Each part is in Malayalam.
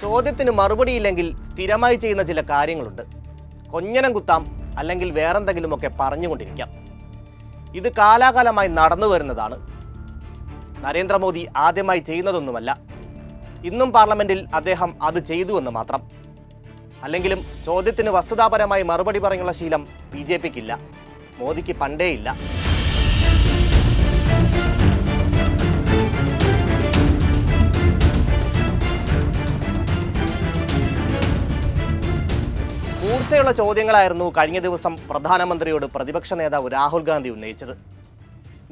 ചോദ്യത്തിന് മറുപടിയില്ലെങ്കിൽ സ്ഥിരമായി ചെയ്യുന്ന ചില കാര്യങ്ങളുണ്ട്. കൊഞ്ഞനം കുത്താം അല്ലെങ്കിൽ വേറെന്തെങ്കിലുമൊക്കെ പറഞ്ഞുകൊണ്ടിരിക്കാം. ഇത് കാലാകാലമായി നടന്നു വരുന്നതാണ്. നരേന്ദ്രമോദി ആദ്യമായി ചെയ്യുന്നതൊന്നുമല്ല. ഇന്നും പാർലമെന്റിൽ അദ്ദേഹം അത് ചെയ്തുവെന്ന് മാത്രം. അല്ലെങ്കിലും ചോദ്യത്തിന് വസ്തുതാപരമായി മറുപടി പറഞ്ഞുള്ള ശീലം ബി ജെ പിക്കില്ല. മോദിക്ക് പണ്ടേയില്ല. മൂർച്ചയുള്ള ചോദ്യങ്ങളായിരുന്നു കഴിഞ്ഞ ദിവസം പ്രധാനമന്ത്രിയോട് പ്രതിപക്ഷ നേതാവ് രാഹുൽ ഗാന്ധി ഉന്നയിച്ചത്.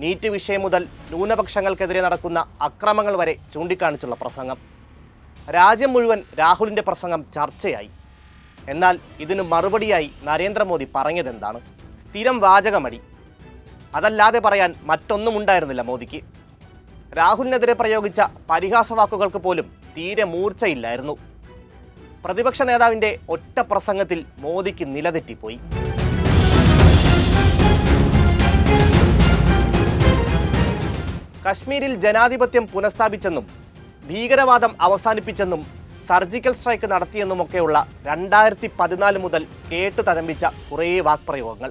നീറ്റ് വിഷയം മുതൽ ന്യൂനപക്ഷങ്ങൾക്കെതിരെ നടക്കുന്ന അക്രമങ്ങൾ വരെ ചൂണ്ടിക്കാണിച്ചുള്ള പ്രസംഗം. രാജ്യം മുഴുവൻ രാഹുലിന്റെ പ്രസംഗം ചർച്ചയായി. എന്നാൽ ഇതിന് മറുപടിയായി നരേന്ദ്രമോദി പറഞ്ഞതെന്താണ്? സ്ഥിരം വാചകമടി. അതല്ലാതെ പറയാൻ മറ്റൊന്നും ഉണ്ടായിരുന്നില്ല മോദിക്ക്. രാഹുലിനെതിരെ പ്രയോഗിച്ച പരിഹാസവാക്കുകൾക്ക് പോലും തീരെ മൂർച്ചയില്ലായിരുന്നു. പ്രതിപക്ഷ നേതാവിന്റെ ഒറ്റ പ്രസംഗത്തിൽ മോദിക്ക് നിലതെറ്റിപ്പോയി. കശ്മീരിൽ ജനാധിപത്യം പുനഃസ്ഥാപിച്ചെന്നും ഭീകരവാദം അവസാനിപ്പിച്ചെന്നും സർജിക്കൽ സ്ട്രൈക്ക് നടത്തിയെന്നുമൊക്കെയുള്ള രണ്ടായിരത്തി പതിനാല് മുതൽ കേട്ടു തരംഭിച്ച കുറേ വാക്പ്രയോഗങ്ങൾ.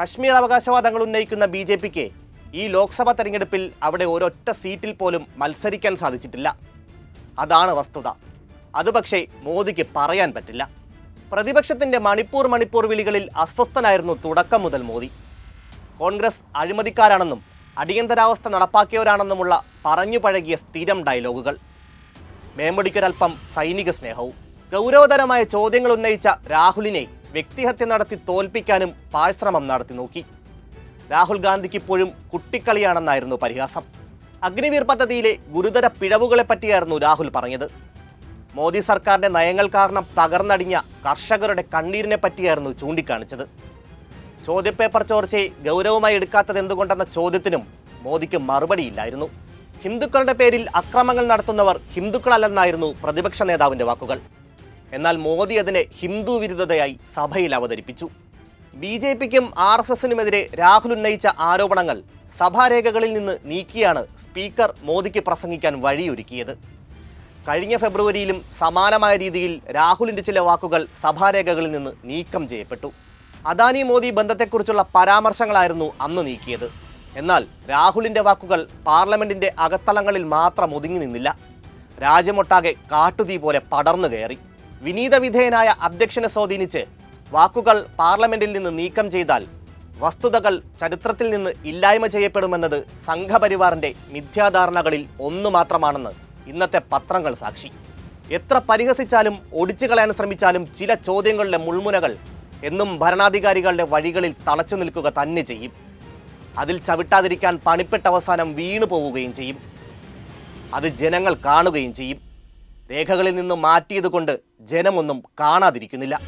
കശ്മീർ അവകാശവാദങ്ങൾ ഉന്നയിക്കുന്ന ബി ജെ പിക്ക് ഈ ലോക്സഭാ തെരഞ്ഞെടുപ്പിൽ അവിടെ ഒരൊറ്റ സീറ്റിൽ പോലും മത്സരിക്കാൻ സാധിച്ചിട്ടില്ല. അതാണ് വസ്തുത. അത് പക്ഷേ മോദിക്ക് പറയാൻ പറ്റില്ല. പ്രതിപക്ഷത്തിന്റെ മണിപ്പൂർ മണിപ്പൂർ വിളികളിൽ അസ്വസ്ഥനായിരുന്നു തുടക്കം മുതൽ മോദി. കോൺഗ്രസ് അഴിമതിക്കാരാണെന്നും അടിയന്തരാവസ്ഥ നടപ്പാക്കിയവരാണെന്നുമുള്ള പറഞ്ഞു പഴകിയ സ്ഥിരം ഡയലോഗുകൾ. മേമ്പടിക്കൊരൽപ്പം സൈനിക സ്നേഹവും. ഗൗരവതരമായ ചോദ്യങ്ങൾ ഉന്നയിച്ച രാഹുലിനെ വ്യക്തിഹത്യ നടത്തി തോൽപ്പിക്കാനും പാഴ്ശ്രമം നടത്തി നോക്കി. രാഹുൽ ഗാന്ധിക്ക് ഇപ്പോഴും കുട്ടിക്കളിയാണെന്നായിരുന്നു പരിഹാസം. അഗ്നിവീർ പദ്ധതിയിലെ ഗുരുതര പിഴവുകളെ പറ്റിയായിരുന്നു രാഹുൽ പറഞ്ഞത്. മോദി സർക്കാരിന്റെ നയങ്ങൾ കാരണം തകർന്നടിഞ്ഞ കർഷകരുടെ കണ്ണീരിനെ പറ്റിയായിരുന്നു ചൂണ്ടിക്കാണിച്ചത്. ചോദ്യപേപ്പർ ചോർച്ചയെ ഗൗരവമായി എടുക്കാത്തത് എന്തുകൊണ്ടെന്ന ചോദ്യത്തിനും മോദിക്ക് മറുപടിയില്ലായിരുന്നു. ഹിന്ദുക്കളുടെ പേരിൽ അക്രമങ്ങൾ നടത്തുന്നവർ ഹിന്ദുക്കളല്ലെന്നായിരുന്നു പ്രതിപക്ഷ നേതാവിന്റെ വാക്കുകൾ. എന്നാൽ മോദി അതിനെ ഹിന്ദു വിരുദ്ധതയായി സഭയിൽ അവതരിപ്പിച്ചു. ബി ജെ പിക്കും ആർ എസ് എസിനുമെതിരെ രാഹുൽ ഉന്നയിച്ച ആരോപണങ്ങൾ സഭാരേഖകളിൽ നിന്ന് നീക്കിയാണ് സ്പീക്കർ മോദിക്ക് പ്രസംഗിക്കാൻ വഴിയൊരുക്കിയത്. കഴിഞ്ഞ ഫെബ്രുവരിയിലും സമാനമായ രീതിയിൽ രാഹുലിന്റെ ചില വാക്കുകൾ സഭാരേഖകളിൽ നിന്ന് നീക്കം ചെയ്യപ്പെട്ടു. അദാനി മോദി ബന്ധത്തെക്കുറിച്ചുള്ള പരാമർശങ്ങളായിരുന്നു അന്ന് നീക്കിയത്. എന്നാൽ രാഹുലിന്റെ വാക്കുകൾ പാർലമെന്റിന്റെ അകത്തളങ്ങളിൽ മാത്രം ഒതുങ്ങി നിന്നില്ല. രാജ്യമൊട്ടാകെ കാട്ടുതീ പോലെ പടർന്നു കയറി. വിനീത വിധേയനായ അധ്യക്ഷനെ സ്വാധീനിച്ച് വാക്കുകൾ പാർലമെന്റിൽ നിന്ന് നീക്കം ചെയ്താൽ വസ്തുതകൾ ചരിത്രത്തിൽ നിന്ന് ഇല്ലായ്മ ചെയ്യപ്പെടുമെന്നത് സംഘപരിവാറിന്റെ മിഥ്യാധാരണകളിൽ ഒന്നു മാത്രമാണെന്ന് ഇന്നത്തെ പത്രങ്ങൾ സാക്ഷി. എത്ര പരിഹസിച്ചാലും ഒടിച്ചു കളയാൻ ശ്രമിച്ചാലും ചില ചോദ്യങ്ങളുടെ മുൾമുനകൾ എന്നും ഭരണാധികാരികളുടെ വഴികളിൽ തളച്ചു നിൽക്കുക തന്നെ ചെയ്യും. അതിൽ ചവിട്ടാതിരിക്കാൻ പണിപ്പെട്ട അവസാനം വീണു പോവുകയും ചെയ്യും. അത് ജനങ്ങൾ കാണുകയും ചെയ്യും. രേഖകളിൽ നിന്ന് മാറ്റിയതുകൊണ്ട് ജനമൊന്നും കാണാതിരിക്കുന്നില്ല.